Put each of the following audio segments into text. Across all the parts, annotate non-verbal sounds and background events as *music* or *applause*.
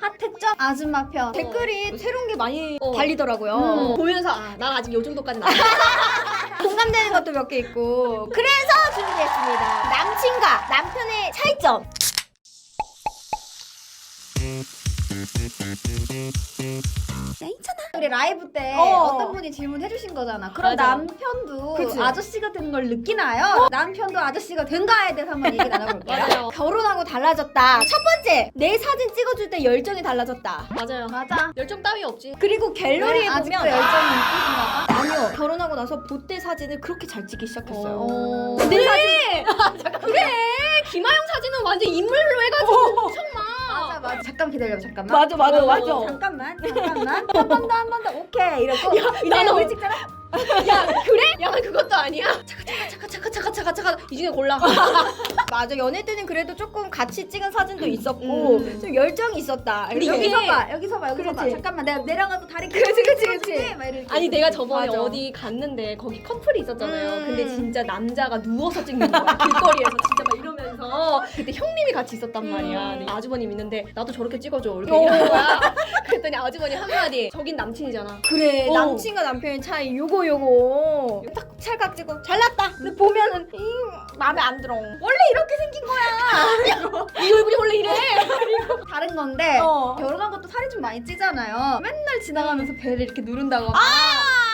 핫했죠? 아줌마 편. 댓글이 새로운 게 많이 어. 달리더라고요. 음, 보면서 아, 난 아직 요 정도까지는 안 *laughs* 공감되는 것도 몇 개 있고. 그래서 준비했습니다. 남친과 남편의 차이점. 야, 있잖아. 우리 라이브 때 어. 어. 떤 분이 질문해 주신 거잖아. 그럼 맞아. 남편도 그치. 아저씨가 되는 걸 느끼나요? 남편도 아저씨가 된가에 대해서 한번 얘기 나눠볼게요. *laughs* 맞아요. 결혼하고 달라졌다. 첫 번째, 내 사진 찍어줄 때 열정이 달라졌다. 맞아요. 맞아. 열정 따위 없지. 그리고 갤러리에 네, 보면 아직도 열정이 있으신가 봐. 아니요. 결혼하고 나서 보때 사진을 그렇게 잘 찍기 시작했어요. 어. 내 사진 *laughs* 그래. 김하영 사진은 완전 인물로 해가지고 엄청 막. 맞아 맞아. 잠깐 기다려 잠깐만. 맞아, 맞아, 어, 맞아. 잠깐만 잠깐만. 한 번 더 한 번 더 오케이 이러고. 이제 나는 우리 찍잖아. 야 그래? 야 그것도 아니야. 차카 차카 차카 차카 차카 차카 이 중에 골라. *laughs* 맞아 연애 때는 그래도 조금 같이 찍은 사진도 있었고 음. 좀 열정이 있었다. 근데 여기 이게- 서봐 여기 서 봐 여기 서 봐. 그렇지. 잠깐만 내가 내려가서 다리 그렇지, 그렇지. 그렇지. 아니 내가 저번에 맞아. 어디 갔는데 거기 커플이 있었잖아요. 음. 근데 진짜 남자가 누워서 찍는 거야. 길거리에서 그때 형님이 같이 있었단 말이야. 음. 근데 아주버님 있는데 나도 저렇게 찍어줘 이렇게 어. 이러는 거야. *laughs* 그랬더니 아주버님 한마디 저긴 남친이잖아. 그래 어. 남친과 남편의 차이 요거 요거 딱 찰칵 찍어 잘났다 근데 보면은 이 마음에 안 들어 원래 이렇게 생긴 거야 *laughs* 이 얼굴이 원래 이래. 다른 건데 어. 결혼한 것도 살이 좀 많이 찌잖아요 맨날 지나가면서 배를 이렇게 누른다거나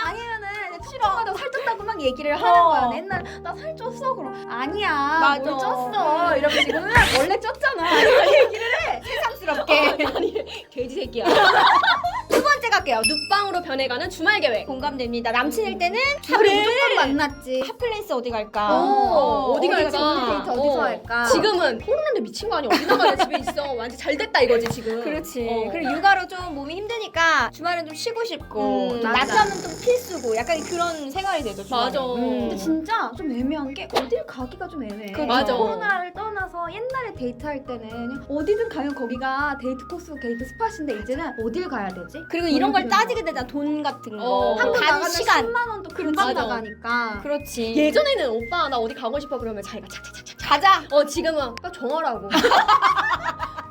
아니면은 싫어마다 살쪘다고 막 얘기를 하는 어. 거야. 맨날 나 살 쪘어? 그럼 아니야. 맞아. 뭘 쪘어? 이러면서 지금 원래 쪘잖아. 이렇게 얘기를 해. 새삼스럽게. *laughs* 아니 *laughs* 돼지 새끼야. *laughs* 두 번째 갈게요 눕방으로 변해가는 주말 계획. 공감됩니다 남친일 때는 그래. 무조건 만났지 핫플레이스 어디 갈까 어, 어디 갈까? 데이트 어디서 어. 할까 지금은 코로나인데 미친 거 아니야? 어디 나가냐 집에 있어. 완전 잘 됐다 이거지 지금. 그렇지. 어. 그리고 육아로 좀 몸이 힘드니까 주말엔 좀 쉬고 싶고 음, 맞아. 낮잠은 좀 필수고 약간 그런 생활이 되죠. 주말에. 맞아. 근데 진짜 좀 애매한 게 어딜 가기가 좀 애매해. 그- 맞아. 코로나를 떠나서 옛날에 데이트할 때는 어디든 가면 거기가 데이트 코스, 데이트 스팟인데 이제는 어딜 가야 되지? 그리고 이런 걸 따지게 되잖아 돈 같은 거. 어. 한 나가면 시간. 10만 원도 금방 맞아. 나가니까. 그렇지. 예전에는 오빠 나 어디 가고 싶어 그러면 자기가 착착착착. 가자. 어 지금은 딱 정하라고. *laughs*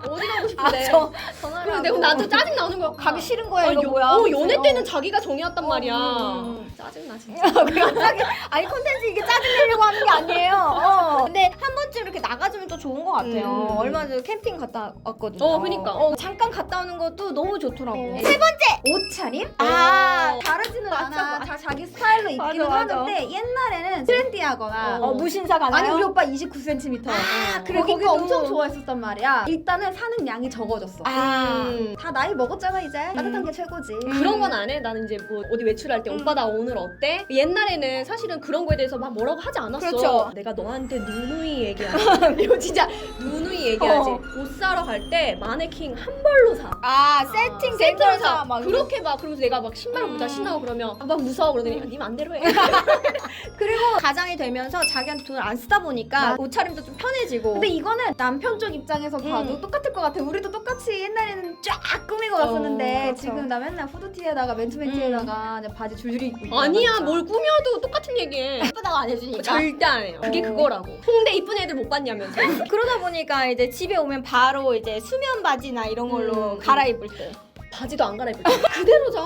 어디 가고 싶은데. 저 그리고 내가 나도 짜증 나는 거야. 가기 싫은 거야 어, 이거 요- 뭐야? 어, 연애 어. 때는 자기가 정해왔단 말이야. 음. 짜증 나 진짜. 갑자기 아니 콘텐츠 것 같아요. 음. 얼마 전에 캠핑 갔다 왔거든요. 어, 그니까. 어, 잠깐 갔다 오는 것도 너무 좋더라고. 어. 세 번째. 옷차림? 아, 다르지는 맞아, 않아. 맞아. 다 자기 스타일로 입기는 맞아, 맞아. 하는데 옛날에는 트렌디하거나 어. 어, 무신사 가나요? 아니 우리 오빠 29cm. 아, 그래 거기도- 거기 엄청 좋아했었단 말이야. 일단은 사는 양이 적어졌어. 아. 음. 다 나이 먹었잖아 이제. 따뜻한 게 최고지. 그런 건 안 해. 나는 이제 뭐 어디 외출할 때 오빠 나 오늘 어때? 옛날에는 사실은 그런 거에 대해서 막 뭐라고 하지 않았어. 그렇죠. 내가 너한테 누누이 얘기하지. *laughs* 이거 진짜 누누이 얘기하지. 어. 옷 사러 갈 때 마네킹 한 벌로 사. 아, 세팅 세트로 세트로 사. 사. 막 그렇게 막 그러면서 내가 막 신발을 보다 신나고 그러면 아, 막 무서워 그러더니 야, 네 맘대로 해. *laughs* *laughs* 그리고 가장이 되면서 자기한테 돈을 안 쓰다 보니까 옷차림도 좀 편해지고. 근데 이거는 남편 쪽 입장에서 봐도 음. 똑같을 것 같아. 우리도 똑같이 옛날에는 쫙 꾸미고 어, 갔었는데 그렇죠. 지금 나 맨날 후드티에다가 맨투맨티에다가 그냥 바지 줄줄이 입고 있고 아니야 나가니까. 뭘 꾸며도 똑같은 얘기해. 예쁘다고 안 해주니까. 절대 안 해요. 그게 어. 그거라고. 홍대 이쁜 애들 못 봤냐면서. *laughs* 그러다 보니까 이제 집에 오면 바로 이제 수면 바지나 이런 걸로 음. 갈아입을 때. 바지도 안 갈아입을 때 *laughs* 그대로 자.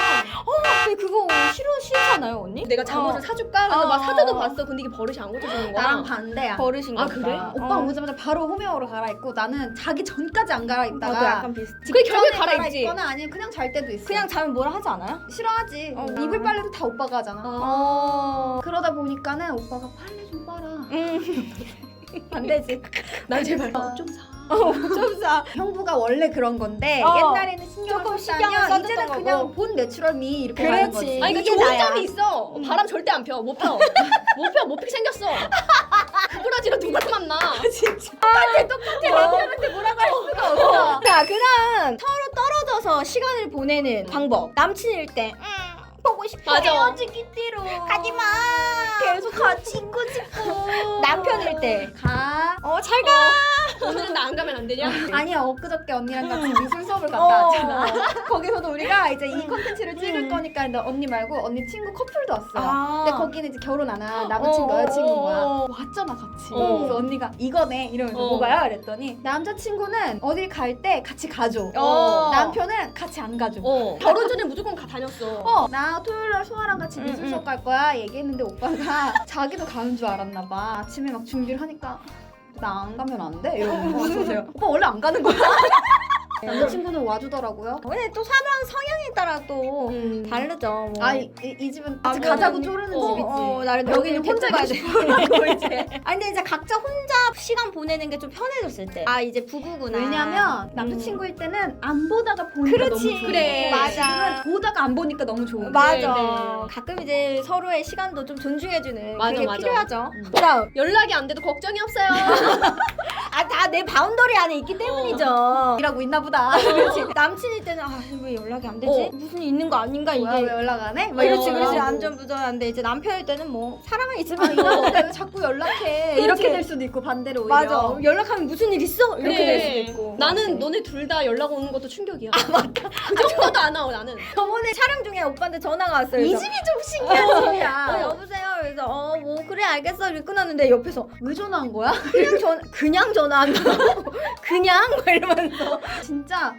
근데 그거 싫어 싫잖아요 언니? 내가 잠옷을 어. 사줄까? 그래서 어. 막 사줘도 봤어. 근데 이게 버릇이 안 고쳐지는 거야. 나랑 반대야. 버릇인가 아, 그래? 보다. 오빠 어. 오자마자 바로 홈웨어로 갈아입고 나는 자기 전까지 안 갈아입다가 나도 약간 비슷. 그게 결국에 갈아입지. 갈아입거나 아니면 그냥 잘 때도 있어. 그냥 자면 뭐라 하지 않아요? 싫어하지. 어. 이불 빨래도 다 오빠가 하잖아. 어. 그러다 보니까는 오빠가 빨래 좀 빨아. 음. *laughs* *laughs* 안 되지. 나 제발 어. 좀 사. 좀 사. 형부가 원래 그런 건데 어. 옛날에는 신경을 조금 썼다면 신경을 써줬던 이제는 거고. 그냥 본 내추럴미 이렇게 그렇지. 가는 거지. 아니 그 이게 좋은 나야. 점이 있어. 바람 절대 안 펴. 못 펴. 못 펴. 못 피게 생겼어. *laughs* 구부라지로 누굴 만나. 진짜. 똑같아. 남편한테 뭐라고 할 수가 없어. 자, 그다음 서로 떨어져서 시간을 보내는 방법. 남친일 때 음. 맞아. 헤어지기 띠로. 가지 마. 계속 같이 있고 싶어. 남편일 때. 가. 어, 잘 가. 오늘은 나 안 가면 안 되냐? *laughs* 아니야 엊그저께 언니랑 같이 미술 수업을 갔다 어. 왔잖아 *laughs* 거기서도 우리가 이제 이 컨텐츠를 찍을 거니까 너 언니 말고 언니 친구 커플도 왔어 아. 근데 거기는 이제 결혼 안 한 남자친구 여자친구인 거야 어. 왔잖아 같이 어. 그래서 언니가 이거네 이러면서 어. 뭐가요? 그랬더니 남자친구는 어딜 갈 때 같이 가줘 어. 남편은 같이 안 가줘 어. 결혼 전에 무조건 가 다녔어. 어, 나 토요일 날 소아랑 같이 응, 미술 응. 수업 갈 거야 얘기했는데 오빠가 *laughs* 자기도 가는 줄 알았나 봐 아침에 막 준비를 하니까 나 안 가면 안 돼? 이러는 그래서 제가 오빠 원래 안 가는 거야? 남자친구는 와주더라고요 근데 또 사람 성향에 따라 또 음. 다르죠. 뭐. 아, 이, 이, 이 집은 같이 아, 가자고 뭐, 쪼르는 어, 집이지 어, 나를 여기는 혼자 가야 돼 *laughs* 이제. 아 근데 이제 각자 혼자 시간 보내는 게 좀 편해졌을 때. 아 이제 부부구나. 왜냐면 남자친구일 때는 안 보다가 보니까 그렇지. 너무 좋은 그래. 맞아. 보다가 안 보니까 너무 좋은 거야 맞아. 네, 네. 가끔 이제 서로의 시간도 좀 존중해주는 맞아, 그게 맞아. 필요하죠. 음. 그다음 연락이 안 돼도 걱정이 없어요. *laughs* 아 다 내 바운더리 안에 있기 때문이죠. 일하고 있나 보다 그렇지. 남친일 때는 아 왜 연락이 안 되지? 어. 무슨 일 있는 거 아닌가 이게. 뭐야 왜 연락 안 해? 막 그렇지 이러고. 그렇지 안전부전한데 이제 남편일 때는 뭐 아, 있으면 이거 *laughs* 왜 자꾸 연락해. 이렇게 될 수도 있고 반대로 오히려 맞아 연락하면 무슨 일 있어 이렇게. 될 수도 있고 나는 너네 둘 다 연락 오는 것도 충격이야. 아 맞다. 그 정도도 안 와요 나는. 저번에 촬영 중에 오빠한테 전화가 왔어요 이 그래서 집이 좀 신기한 어, 집이야 여보세요 그래서 어 뭐 그래 알겠어 이렇게 끊었는데 옆에서 왜 전화한 거야? *laughs* 그냥 전 그냥 전화한다고 *laughs* 그냥 막 이러면서 진짜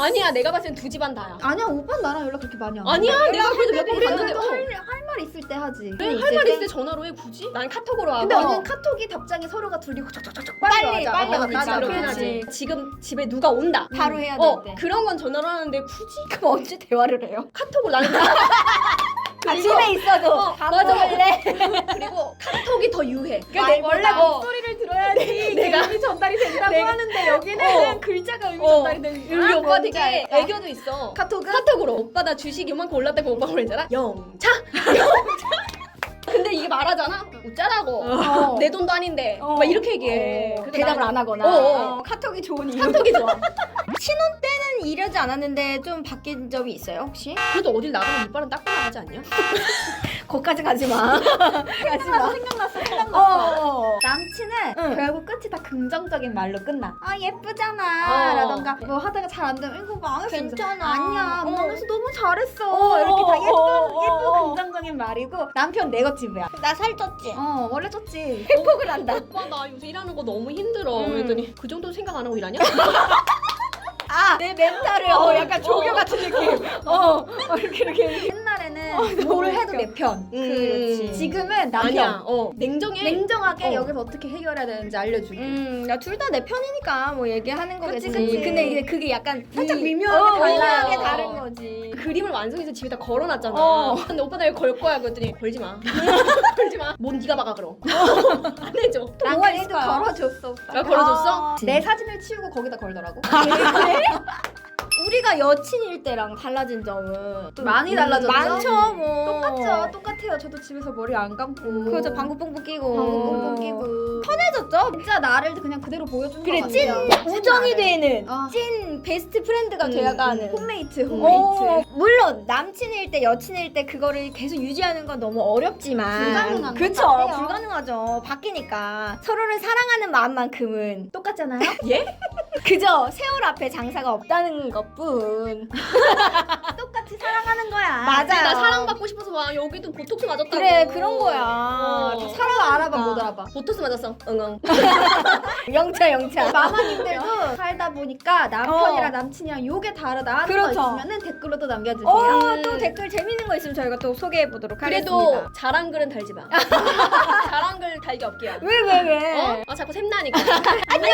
아니야 내가 봤을 땐 두 집안 다야. 아니야 오빠 나랑 연락 그렇게 많이 안 해. 아니야 내가 그래도 몇 번 우리는 봤는데 또 어. 할말 있을 때 하지. 그래, 할말 있을 때 전화로 해 굳이? 난 카톡으로 하고. 근데 언니는 카톡이 답장이 서로가 둘이 촉촉촉촉 빨리 빨리. 빨리 맞아, 하자. 맞아. 그렇긴 그렇지. 하지. 지금 집에 누가 온다. 바로 해야 될 어 때. 그런 건 전화로 하는데 굳이 그럼 언제 대화를 해요? 카톡으로 나는 *laughs* 아, 그리고- 집에 있어도 어, 밥 맞아. 먹을래? 그리고 카톡이 더 유해. 아, 내 원래 어. 목소리를 들어야지 내가- 전달이 내가- 하는데 여기는 어. 글자가 의미 어. 전달이 되는 우리 오빠 뭔지 되게? 애교도 있어. 카톡은 카톡으로 오빠 나 주식 이만큼 올랐다고 오빠가 그랬잖아. 영차. *laughs* 영차. 근데 이게 말하잖아. 웃자라고. 어. 내 돈도 아닌데. 어. 막 이렇게 얘기해. 어, 그래서 대답을 나는- 안 하거나 어, 어. 어, 카톡이 좋은 이유 카톡이 좋아. 신혼 *laughs* 이러지 않았는데 좀 바뀐 점이 있어요 혹시? 그래도 어딜 나가면 이빨은 닦고 나가지 않냐? *laughs* 거기까지 가지 마 *laughs* 가지 마 생각났어 어, 생각났어 어. 남친은 응. 결국 끝이 다 긍정적인 말로 끝나 아 예쁘잖아 어. 라던가 뭐 하다가 잘 안 되면 이거 망했어 괜찮아. 아니야 어. 망해서 너무 잘했어 어, 이렇게 다 예쁜 어, 예쁜 어. 긍정적인 말이고 남편 네거티브야 나 살쪘지? 어 원래 좋지 회복을 한다 오빠 나 요새 일하는 거 너무 힘들어. 음. 그랬더니 그 정도 생각 안 하고 일하냐? *laughs* 아, 내 멘탈을 어, 약간 조교 같은 느낌. 어, 어, 이렇게 이렇게. 옛날에는 뭘 해도 내편 음. 그렇지 지금은 남편 아니야. 어. 냉정해. 냉정하게 어. 여기서 어떻게 해결해야 되는지 알려주기 음, 나둘다 내 편이니까 뭐 얘기하는 거겠지. 그치. 근데 이게 그게 약간 살짝 이- 미묘하게 어, 달라요. 미묘하게 다른 거지. 그림을 완성해서 집에다 걸어놨잖아. 어. 근데 오빠 나 이거 걸 거야. 그랬더니 걸지 마. *laughs* 걸지 마. 뭔 네가 막아 그럼. *laughs* 안 해줘. 또 뭐가 남편이 또 있을까요? 걸어줬어 오빠 나 걸어줬어? 아, 내 사진을 치우고 거기다 걸더라고 *laughs* 우리가 여친일 때랑 달라진 점은 또 많이 달라졌죠? 많죠, 뭐. 똑같죠 똑같아요 저도 집에서 머리 안 감고 그렇죠. 방구 뽕뽕 끼고. 방구 뽕뽕 끼고 편해졌죠? 진짜 나를 그냥 그대로 보여주는 그래, 것 찐 같아요 우정이 나를. 되는 어. 찐 베스트 프렌드가 음, 되어가는. 홈메이트 어, 홈메이트 물론 남친일 때 여친일 때 그거를 계속 유지하는 건 너무 어렵지만 불가능한 것 그쵸 같아요. 불가능하죠 바뀌니까 서로를 사랑하는 마음만큼은 똑같잖아요 *laughs* 예? 그저 세월 앞에 장사가 없다는 것뿐 *laughs* 똑같이 사랑하는 거야 맞아요. 나 사랑받고 싶어서 와 여기도 보톡스 맞았다고. 그래 그런 거야 어. 다 서로 알아봐 못 알아봐 보톡스 맞았어. 응응. *laughs* 영차 영차 마마님들도 살다 보니까 남편이랑 어. 남친이랑 요게 다르다 하는 그렇죠. 거 있으면 댓글로도 남겨주세요 어, 음. 또 댓글 재밌는 거 있으면 저희가 또 소개해 보도록 그래도 하겠습니다. 잘한 글은 달지 마. *laughs* 잘한 글 달기 없게요. 왜 왜 왜? 어? 아 자꾸 샘나니까. 안녕.